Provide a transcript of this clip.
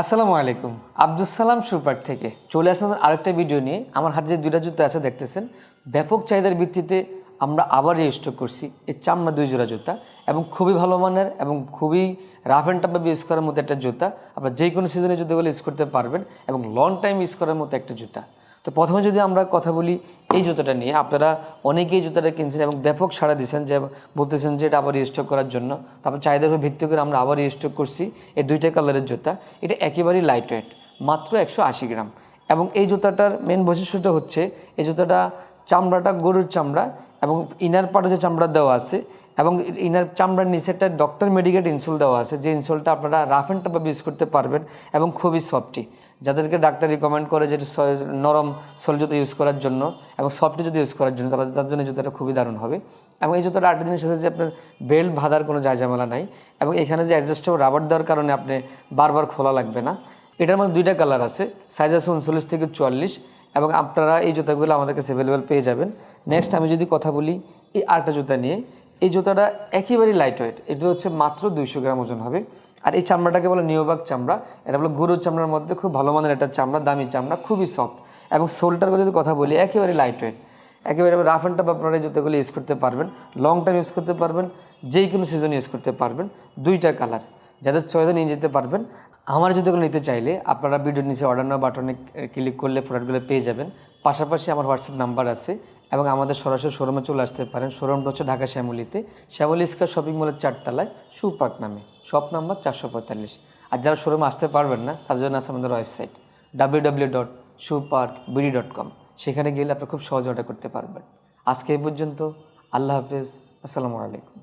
আসসালামু আলাইকুম। আব্দুল সালাম সুপার থেকে চলে আসলাম আরেকটা ভিডিও নিয়ে। আমার হাতে যে দুইটা জুতা আছে, দেখতেছেন? ব্যাপক চাহিদার ভিত্তিতে আমরা আবার রেজিস্টার করছি এই চামড়া দুই জোড়া জুতা এবং খুবই ভালো মানের এবং খুবই রাফ অ্যান্ড টাফভাবে ইউজ করার মতো একটা জুতা। আপনারা যে কোনো সিজনে জুতাগুলো ইউজ করতে পারবেন এবং লং টাইম ইউজ করার মতো একটা জুতা। তো প্রথমে যদি আমরা কথা বলি এই জুতোটা নিয়ে, আপনারা অনেকেই জুতোটা কিনছেন এবং ব্যাপক সাড়া দিয়েছেন যে, বলতেছেন যে এটা আবার রিস্টক করার জন্য। তারপর চাহিদার উপর ভিত্তি করে আমরা আবার রিস্টক করছি এই দুইটা কালারের জুতা। এটা একেবারেই লাইট ওয়েট মাত্র একশো আশি গ্রাম। এবং এই জুতাটার মেন বৈশিষ্ট্যটা হচ্ছে, এই জুতাটা চামড়াটা গরুর চামড়া এবং ইনার পার্টে যে চামড়া দেওয়া আছে এবং ইনার চামড়ার নিচে একটা ডক্টর মেডিকেট ইনসোল দেওয়া আছে, যে ইনসোলটা আপনারা রাফ অ্যান্ড টাফ ইউজ করতে পারবেন এবং খুবই সফটি যাদেরকে ডাক্তার রিকমেন্ড করে যে নরম সোল জুতো ইউজ করার জন্য এবং সফটি যদি ইউজ করার জন্য, তাহলে তার জন্য জুতোটা খুবই দারুণ হবে। এবং এই জুতোটা আরেকটা জিনিস আছে যে আপনার বেল্ট বাঁধার কোনো জায়জামেলা নাই এবং এখানে যে অ্যাডজাস্টেবল রাবার দেওয়ার কারণে আপনি বারবার খোলা লাগবে না। এটার মধ্যে দুইটা কালার আছে সাইজ আছে উনচল্লিশ থেকে চুয়াল্লিশ। এবং আপনারা এই জুতাগুলো আমাদের কাছে অ্যাভেলেবেল পেয়ে যাবেন। নেক্সট আমি যদি কথা বলি এই আরেকটা জুতা নিয়ে। এই জুতাটা একেবারেই লাইট ওয়েট এটা হচ্ছে মাত্র দুইশো গ্রাম ওজন হবে। আর এই চামড়াটাকে বলে নিয়োবাগ চামড়া। এটা বলে গরুর চামড়ার মধ্যে খুব ভালো মানের একটা চামড়া, দামি চামড়া, খুবই সফট এবং সোলটার যদি কথা বলি একেবারে লাইট ওয়েট একেবারে রাফ অ্যান্ড টাফ আপনারা এই জুতোগুলো ইউজ করতে পারবেন। লং টাইম ইউজ করতে পারবেন। যেই কোনো সিজন ইউজ করতে পারবেন। দুইটা কালার যাদের চয়েসে নিয়ে যেতে পারবেন, আমার জুতোগুলো নিতে চাইলে আপনারা ভিডিওর নিচে অর্ডার নাও বাটনে ক্লিক করলে প্রোডাক্টগুলো পেয়ে যাবেন। পাশাপাশি আমার হোয়াটসঅ্যাপ নাম্বার আছে এবং আমাদের সরাসরি শোরুমে চলে আসতে পারেন। শোরুমটা হচ্ছে ঢাকা শ্যামলিতে, শ্যামলি স্কোয়ার শপিং মলের চারতলায় সুপার্ক নামে। শপ নাম্বার চারশো পঁয়তাল্লিশ। আর যারা শোরুমে আসতে পারবেন না তার জন্য আছে আমাদের website W W dot Superk BD dot com সেখানে গেলে আপনি খুব সহজে অর্ডার করতে পারবেন। আজকে এই পর্যন্ত, আল্লাহ হাফেজ, আসসালামু আলাইকুম।